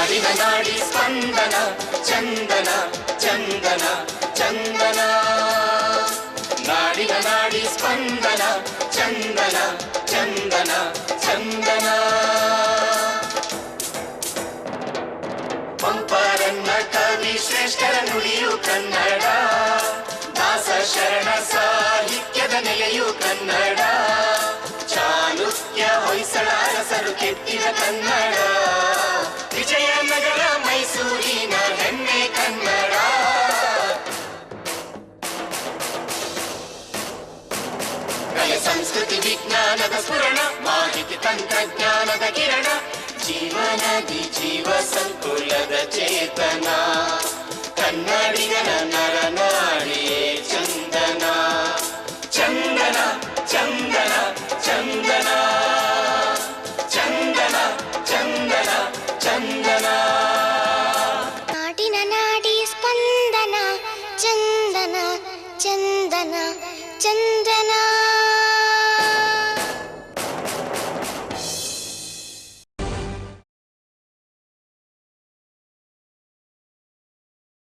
ನಾಡಿನ ನಾಡಿ ಸ್ಪಂದನ, ಚಂದನ ಚಂದನ ಚಂದನ. ನಾಡಿನ ನಾಡಿ ಸ್ಪಂದನ, ಚಂದನ ಚಂದನ ಚಂದನ. ಪಂಪರನ್ನ ಕವಿ ಶ್ರೇಷ್ಠರ ನುಡಿಯು ಕನ್ನಡ. ದಾಸ ಶರಣ ಸಾಹಿತ್ಯದ ನೆಲೆಯು ಕನ್ನಡ. ಚಾಲುಕ್ಯ ಹೊಯ್ಸಳ ಅರಸರು ಕೆತ್ತಿದ ಕನ್ನಡ. ಸಂಸ್ಕೃತಿ ವಿಜ್ಞಾನದ ಸ್ಫುರಣ ಮಾಹಿತಿ ತಂತ್ರಜ್ಞಾನದ ಕಿರಣ ಜೀವನದಿ ಜೀವ ಸಂಕುಲದ ಚೇತನ ಕನ್ನಡಿಗನ ನರನಾಡಿಯೇ ಚಂದನ ಚಂದನ ಚಂದನ ಚಂದನ ಚಂದನ ಚಂದನ ಚಂದನ ನಾಡಿನ ನಾಡಿ ಸ್ಪಂದನ ಚಂದನ ಚಂದನ ಚಂದನ